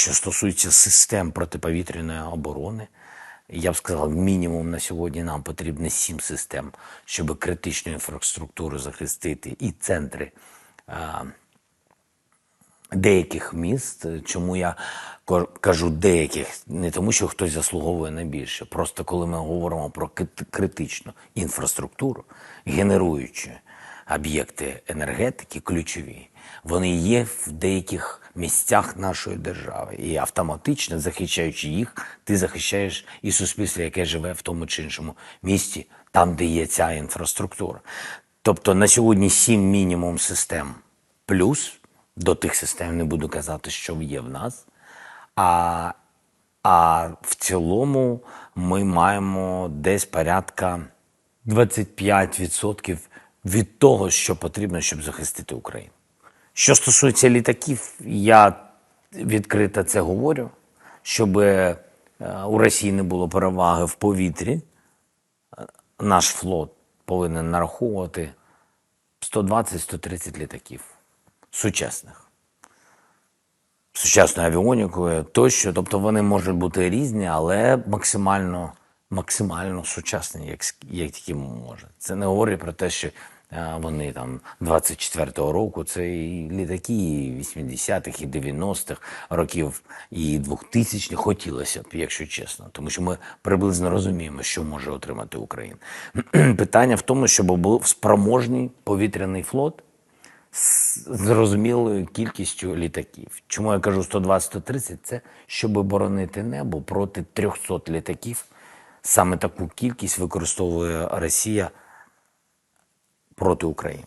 Що стосується систем протиповітряної оборони, я б сказав, мінімум на сьогодні нам потрібно сім систем, щоб критичну інфраструктуру захистити і центри а, деяких міст. Чому я кажу деяких? Не тому, що хтось заслуговує на більше. Просто коли ми говоримо про критичну інфраструктуру, генеруючи об'єкти енергетики ключові, вони є в деяких місцях нашої держави. І автоматично, захищаючи їх, ти захищаєш і суспільство, яке живе в тому чи іншому місті, там, де є ця інфраструктура. Тобто на сьогодні сім мінімум систем плюс до тих систем не буду казати, що є в нас. А, а в цілому ми маємо десь порядка 25% від того, що потрібно, щоб захистити Україну. Що стосується літаків, я відкрито це говорю, щоб е, у Росії не було переваги в повітрі. е, Наш флот повинен нараховувати 120-130 літаків сучасних. Сучасною авіонікою тощо. Тобто вони можуть бути різні, але максимально, максимально сучасні, як, як тільки може. Це не говорить про те, що е, вони там 24-го року, це і літаки 80-х, і 90-х років, і 2000-х хотілося б, якщо чесно. Тому що ми приблизно розуміємо, що може отримати Україна. Питання в тому, щоб був спроможний повітряний флот з зрозумілою кількістю літаків. Чому я кажу 120-130? Це щоб боронити небо проти 300 літаків. Саме таку кількість використовує Росія проти України.